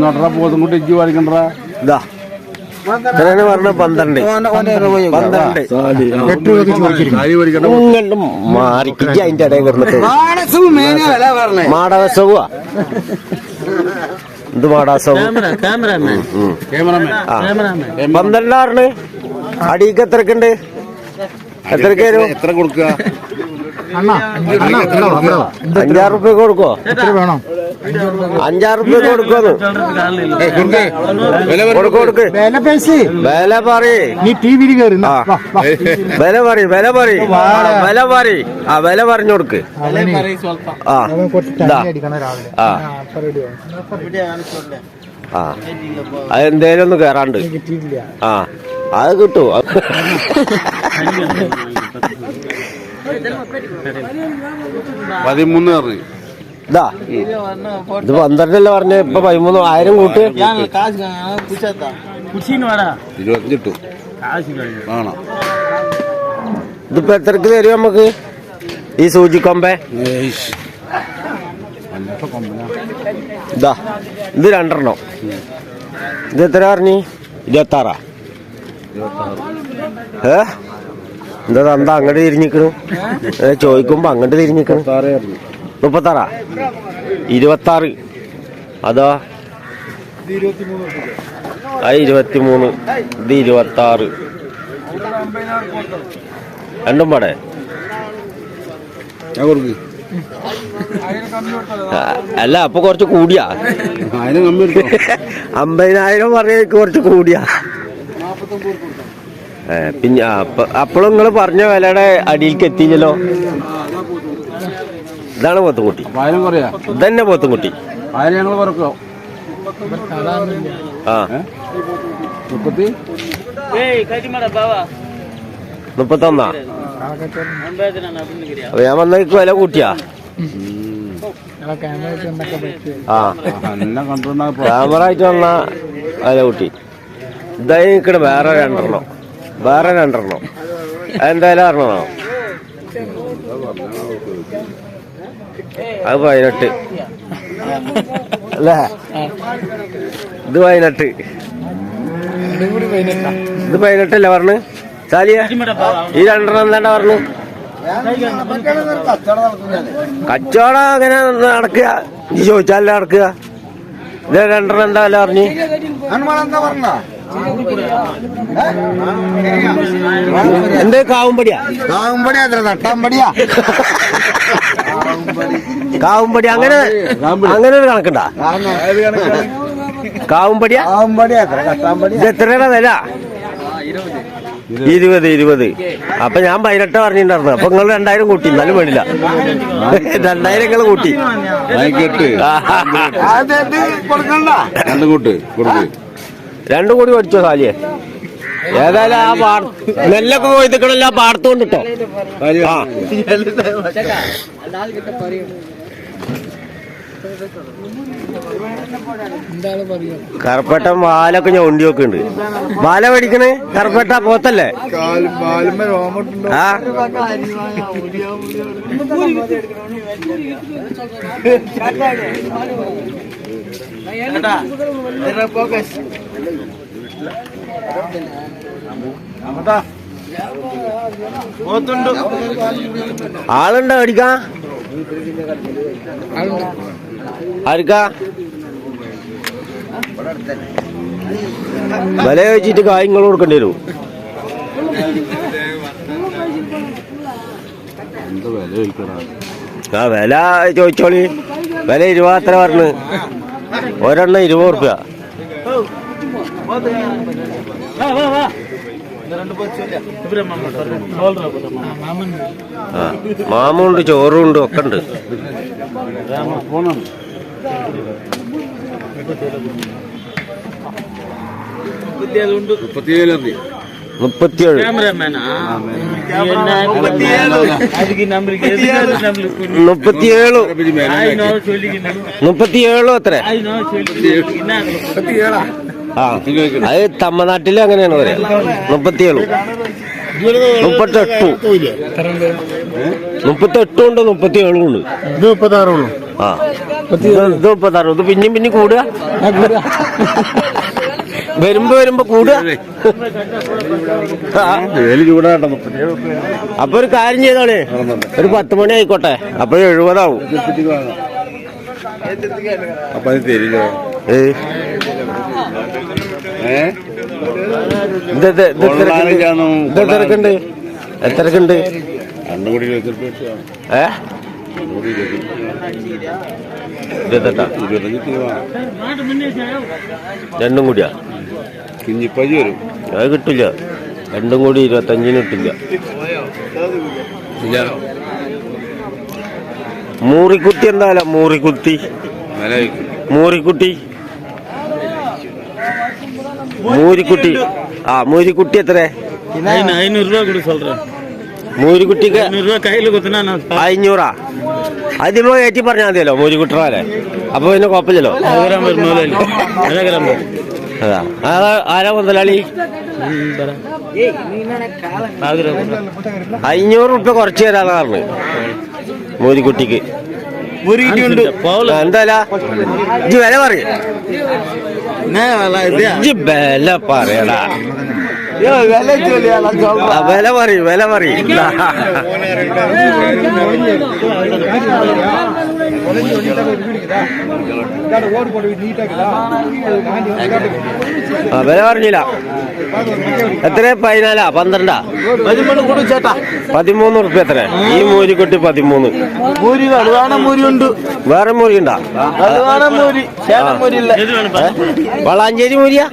നോട്ടറ പോത്തും കൂട്ടി ഇജ്ജ് വലിക്കണ്ട ഇതാ ഇത്രയാണ് പറഞ്ഞ പന്ത്രണ്ട് പന്ത്രണ്ട് സാരി വലിക്കണ്ട ഇങ്ങോട്ട് മാറിക്കിച്ച് അതിന്റെ ഇടയിൽ കിടന്നിട്ട് മാടവസവുവാ ഇത് മാടാസവും ക്യാമറാമാൻ ക്യാമറമാൻ ആ പന്ത്രണ്ടാറിന് അടിക്ക് എത്രക്കുണ്ട് എത്രക്ക് എത്ര കൊടുക്കുക അഞ്ചാറ് റുപ്യ കൊടുക്കോ അഞ്ചാറ് റുപ്യ കൊടുക്കുന്നു കൊടുക്ക്. വില പേശ. പറയേ നീ ടി വിയിൽ കയറി ആ. വില പറ വില പറ. വില പറ. ആ വില പറഞ്ഞു കൊടുക്ക്. ആ ആ. ആ അതെന്തേലും ഒന്ന് കേറാണ്ട്. ആ അത് കിട്ടൂ. പതിമൂന്ന് പറഞ്ഞു. ഇതാ ഇത് പന്ത്രണ്ടല്ല പറഞ്ഞ? ഇപ്പൊ പതിമൂന്ന് ആയിരം കൂട്ട്. കുർസീന് ആണോ ഇതിപ്പോ എത്രക്ക് തരും നമുക്ക്? ഈ സൂചിക്കൊമ്പേ ഇതാ ഇത് രണ്ടെണ്ണം. ഇത് എത്ര പറഞ്ഞു? ഇരുപത്താറാ. ഏ? എന്താ തന്ത അങ്ങോട്ട് തിരിഞ്ഞിക്കണു? ചോദിക്കുമ്പോ അങ്ങോട്ട് തിരിഞ്ഞിക്കണു. മുപ്പത്താറാ? ഇരുപത്താറ്. അതോ? ആ ഇരുപത്തിമൂന്ന്. ഇത് ഇരുപത്താറ്. രണ്ടും പാടെ. അല്ല അപ്പൊ കുറച്ച് കൂടിയാ. അമ്പതിനായിരം പറഞ്ഞ കുറച്ച് കൂടിയാ. പിന്നെ അപ്പോഴും നിങ്ങൾ പറഞ്ഞ വിലയുടെ അടിയിലേക്ക് എത്തിയില്ലല്ലോ? ഇതാണ് പോത്തുംകുട്ടി. ഇതന്നെ പോത്തുംകുട്ടി. ആ. മുപ്പത്തൊന്നാ? ഞാൻ വന്ന വില കൂട്ടിയാ? ആ. ക്യാമറ ആയിട്ട് വന്ന വില കൂട്ടി. ഇതായി നിൽക്കണം വേറെ രണ്ടെണ്ണം. വേറെ രണ്ടെണ്ണം. എന്തായാലും അറിഞ്ഞോ അത് പതിനെട്ട്. അല്ലേ? ഇത് പതിനെട്ട്. ഇത് പതിനെട്ടല്ലേ പറഞ്ഞു? ചാലിയ ഈ രണ്ടെണ്ണം എന്താണ്ടാ പറഞ്ഞു? കച്ചവടം അങ്ങനെ നടക്കുക. നീ ചോദിച്ചാലേ നടക്കുക. ഇത് രണ്ടെണ്ണം എന്താ അല്ല പറഞ്ഞു? എന്ത് കാവുംപടിയാ കാവുംപടിയാ തട്ടാമ്പടിയാ. കാവുമ്പടി. അങ്ങനെ അങ്ങനെ ഒരു കണക്കുണ്ടാ? കാവുംപടിയാ ഇത് എത്രയുടെ വില? ഇരുപത് ഇരുപത്. അപ്പൊ ഞാൻ പതിനെട്ട് പറഞ്ഞിട്ടുണ്ടായിരുന്നു. അപ്പൊ നിങ്ങൾ രണ്ടായിരം കൂട്ടി. എന്നാലും വേണില്ല രണ്ടായിരം നിങ്ങൾ കൂട്ടി. രണ്ടും കൂടി പഠിച്ചോ സാലിയെ. ഏതായാലും ആ പാട നെല്ലൊക്കെ പോയി നിൽക്കണല്ലോ ആ പാടത്ത് കറുപ്പട്ട വാലൊക്കെ ഞാൻ ഉണ്ടി നോക്കുന്നുണ്ട് വാല മേടിക്കണേ? കറുപ്പട്ട പോത്തല്ലേ? ആ. ആളുണ്ടോ അടിക്കാ? ആർക്കാ? വില ചോദിച്ചിട്ട് കാര്യങ്ങൾ കൊടുക്കേണ്ടി വരും. ആ വില ചോദിച്ചോളി. വില ഇരുപത്ര പറഞ്ഞ്. ഒരെണ്ണം ഇരുപത് റുപ്യ മാമുണ്ട് ചോറുണ്ട് ഒക്കെ ഉണ്ട് മുപ്പത്തിയേഴ്. തീയതി മുപ്പത്തിയേഴ്. മുപ്പത്തിയേഴു. മുപ്പത്തിയേഴു അത്ര. ആ. അത് തമിഴ്നാട്ടിൽ അങ്ങനെയാണ് പറയാ മുപ്പത്തിയേഴ്. മുപ്പത്തെട്ടു. മുപ്പത്തെട്ടും ഉണ്ട് മുപ്പത്തിയേഴും ഉണ്ട്. ഇത് മുപ്പത്താറുള്ളൂ ആ. ഇത് മുപ്പത്താറ്. ഇത് പിന്നെയും പിന്നെ കൂടുക. വരുമ്പോ വരുമ്പോ കൂടുക. അപ്പൊ ഒരു കാര്യം ചെയ്തോളേ. ഒരു പത്ത് മണി ആയിക്കോട്ടെ. അപ്പൊ എഴുപതാവും. അപ്പൊ ഏ. തിരക്കുണ്ട്. രണ്ടും ഏ? കൂടിയാ? കുഞ്ഞിപ്പഴി വരും. അത് കിട്ടില്ല. രണ്ടും കൂടി ഇരുപത്തഞ്ചിന് കിട്ടില്ല. മൂറിക്കുത്തി എന്തായാലും? മൂറിക്കുത്തി മൂറിക്കുട്ടി. മൂരിക്കുട്ടി ആ മൂരിക്കുട്ടി എത്ര ஐநூறு ஐநூறு ரூபா கொடு சொல்றேன் മൂരിക്കുട്ടിക്ക് ஐநூறு ரூபா கையில குத்துனா நான் അഞ്ഞൂറാ അതിപ്പോ ഏറ്റി പറഞ്ഞാൽ മതിയല്ലോ മൂരിക്കുട്ടറാലെ അപ്പൊ പിന്നെ കുഴപ്പമില്ലല്ലോ நகரம் பேர் முதலாளி நகரம் பேர் അതാ അതാ ആരാ മുതലാളി நகரம் അഞ്ഞൂറ് റുപ്യ കുറച്ച് തരാന്ന് പറഞ്ഞു മൂരിക്കുട്ടിക്ക് முறிக்கிட்டு பவுல എന്തായാല ഇജ്ജ് വില പറയും വില പറയടാ വില പറയും വില പറയും പറയടാ ആ, വില പറയും വില പറയും ആ, വില പറഞ്ഞില്ല എത്ര പതിനാലാ പന്ത്രണ്ടാ பதிமூணு கொடு சேட்டா പതിമൂന്ന് റുപ്യ എത്ര ഈ മൂരിക്കുട്ടി പതിമൂന്ന് மூரி வலுவான மூரி உண்டு വേറെ മൂരി ഉണ്ടാ வலுவான மூரி சேன மூரி இல்ல വളാഞ്ചേരി മൂരിയാ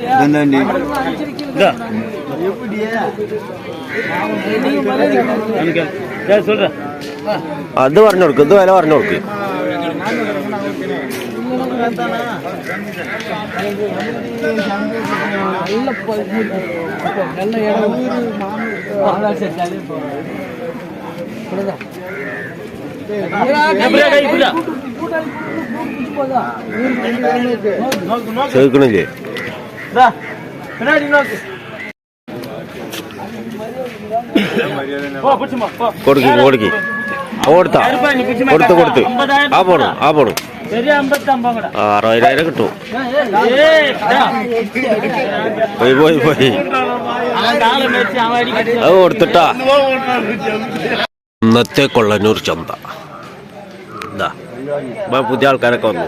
சொல்றேன் അത് പറഞ്ഞു കൊടുക്കും ഇത് വില പറഞ്ഞു കൊടുക്കും ചേർക്കണില്ലേ കൊടുക്കി കൊടുക്കി കൊടുത്താ? കൊടുത്ത് കൊടുത്ത്. ആ പോണു ആ പോണു. അറുപതിനായിരം കിട്ടും. പോയി പോയി പോയി. അത് കൊടുത്തിട്ടാ. ഇന്നത്തെ കൊള്ളനൂർ ചന്ത. എന്താ പുതിയ ആൾക്കാരൊക്കെ വന്നു.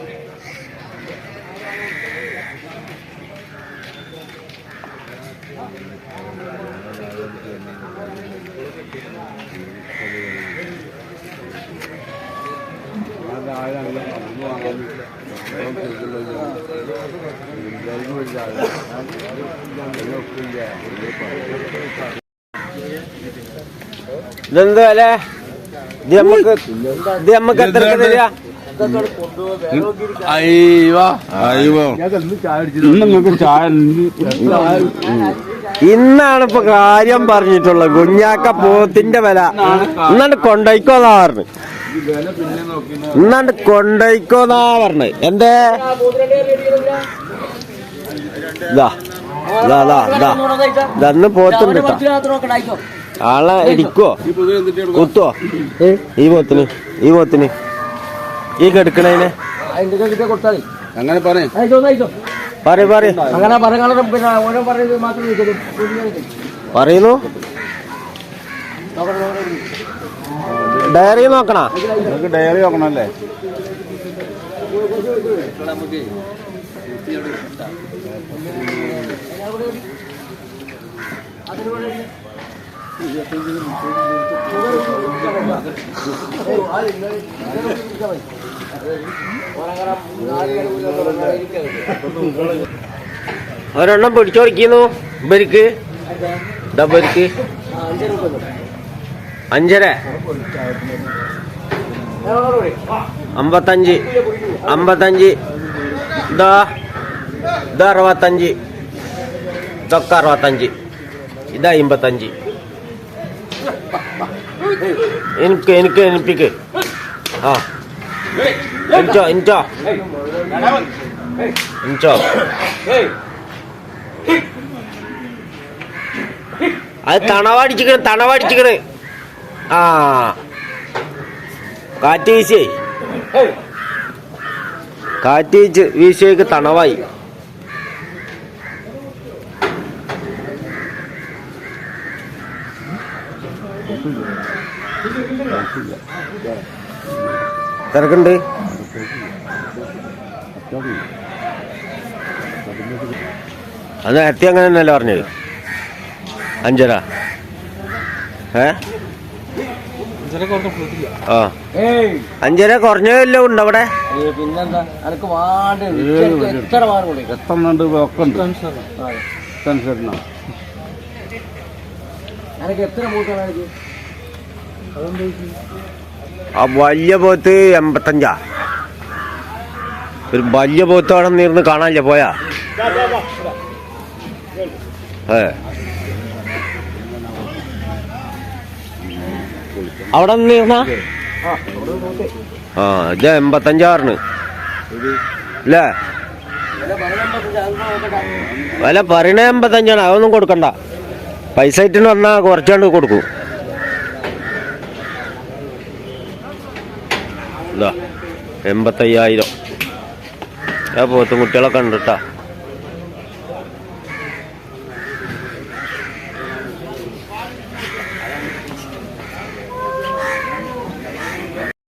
ഇതെന്താ വില? ഇത് ഇത് എത്ര തരിക ഇന്നാണ് ഇപ്പൊ കാര്യം പറഞ്ഞിട്ടുള്ളത്. കുഞ്ഞാക്ക പോത്തിന്റെ വില. ഇന്നാണ്ട് കൊണ്ടോയിക്കോന്നാ പറഞ്ഞു. ഇന്നാണ്ട് കൊണ്ടോയിക്കോന്നാ പറഞ്ഞു. എന്തേ? ഇതന്ന് പോത്തുണ്ട് ട്ടോ. ആളെ ഇടിക്കോ. കുത്തോ. ഈ പോത്തിന് ഈ പോത്തിന്. ഈ കെടുക്കണേനെ. അങ്ങനെ പറയും. പറ പറ അങ്ങനെ പറഞ്ഞാലും പിന്നെ ഓരോ പറയുന്നത് മാത്രം പറയുന്നു. ഡയറി നോക്കണ. ഡയറി നോക്കണല്ലേ? ഒരെണ്ണം പിടിച്ചോടിക്കുന്നു. ഇവർക്ക്. ഇവർക്ക്. അഞ്ചര. അമ്പത്തഞ്ച്. അമ്പത്തഞ്ച്. ഇതാ. ഇത് അറുപത്തഞ്ച്. ഇതൊക്കെ അറുപത്തഞ്ച്. ഇത് അമ്പത്തഞ്ച്. എനിക്ക് എനിക്ക് എനിപ്പിക്ക് ആ. എനിച്ചോ എനിച്ചോ എനിച്ചോ അത് തണവാടിച്ചിക്കണ് തണവാടിച്ചിക്കണ്. ആ. കാറ്റ് വീശേ കാറ്റ് വീശ് വീശിയേക്ക് തണവായി. തിരക്കുണ്ട്? അത് നേരത്തെ അങ്ങനെ തന്നെയല്ലേ പറഞ്ഞത്? അഞ്ചര. ഏ? ആ. അഞ്ചര കുറഞ്ഞല്ലോ ഉണ്ട് അവിടെ? പിന്നെന്താ? അനക്ക് വാണ്ട് എത്ര ഒക്കെ ഉണ്ട്? അനക്ക് എത്ര മൂട്ടാണ് എനിക്ക് ആ വലിയ പോത്ത് എൺപത്തഞ്ചാ. ഒരു വലിയ പോത്ത് അവിടെ നിന്ന് കാണാനില്ല പോയാ? ഏ. അവിടെ നിന്ന് ആ ഇത് എൺപത്തഞ്ചാറിന്. അല്ലേ? വില പറയണ എൺപത്തഞ്ചാണ് അതൊന്നും കൊടുക്കണ്ട. പൈസ ഇട്ടിന് വന്നാൽ കുറച്ചാണ്ട് കൊടുക്കും. ഇതാ എൺപത്തയ്യായിരം. ആ പോത്തും കുട്ടികളൊക്കെ ഉണ്ട് കേട്ടാ